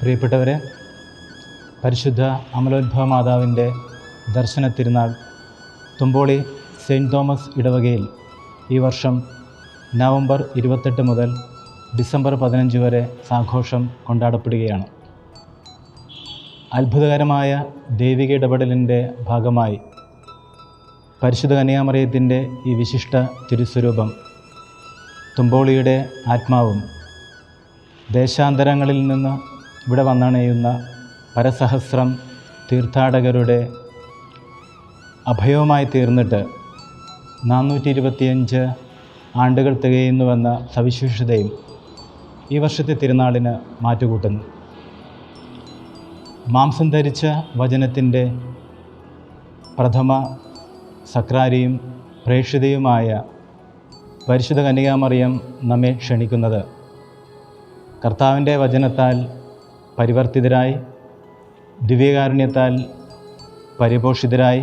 പ്രിയപ്പെട്ടവരെ പരിശുദ്ധ അമലോത്ഭവ മാതാവിന്റെ ദർശന തിരുനാൾ തുമ്പോളി സെയിന്റ് തോമസ് ഇടവകയിൽ ഈ വർഷം നവംബർ ഇരുപത്തെട്ട് മുതൽ ഡിസംബർ പതിനഞ്ച് വരെ ആഘോഷം കൊണ്ടാടപ്പെടുകയാണ്. അത്ഭുതകരമായ ദൈവിക ഇടപെടലിന്റെ ഭാഗമായി പരിശുദ്ധ കന്യാമറിയത്തിന്റെ ഈ വിശിഷ്ട തിരുസ്വരൂപം തുമ്പോളിയുടെ ആത്മാവും ദേശാന്തരങ്ങളിൽ നിന്ന് ഇവിടെ വന്നണയുന്ന പരസഹസ്രം തീർത്ഥാടകരുടെ അഭയവുമായി തീർന്നിട്ട് നാനൂറ്റി ഇരുപത്തിയഞ്ച് ആണ്ടുകൾ തികയുന്നുവെന്ന സവിശേഷതയും ഈ വർഷത്തെ തിരുനാളിന് മാറ്റുകൂട്ടുന്നു. മാംസം ധരിച്ച വചനത്തിന്റെ പ്രഥമ സക്രാരിയും പ്രേക്ഷിതയുമായ പരിശുദ്ധ കന്യകാമറിയം നമ്മെ ക്ഷണിക്കുന്നത്. കർത്താവിന്റെ വചനത്താൽ പരിവർത്തിതരായി ദിവ്യകാരുണ്യത്താൽ പരിപോഷിതരായി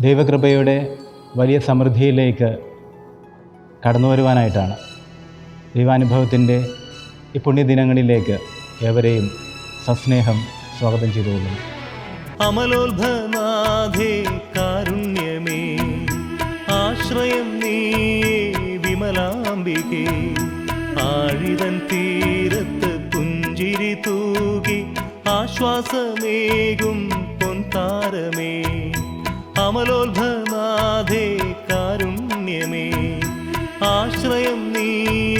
ദൈവകൃപയുടെ വലിയ സമൃദ്ധിയിലേക്ക് കടന്നു വരുവാനായിട്ടാണ് ദൈവാനുഭവത്തിന്റെ ഈ പുണ്യദിനങ്ങളിലേക്ക് ഏവരെയും സസ്നേഹം സ്വാഗതം ചെയ്തുകൊള്ളുന്നു. അമലോത്ഭനാഥേ കാരുണ്യമേ ആശ്രയം നീ വിമലാംബികേ ആഴിതൻ തീരത്ത് പുഞ്ചിരി തൂകി ആശ്വാസമേകും പൊൻതാരമേ. അമലോത്ഭനാഥേ കാരുണ്യമേ. ആശ്രയം നീ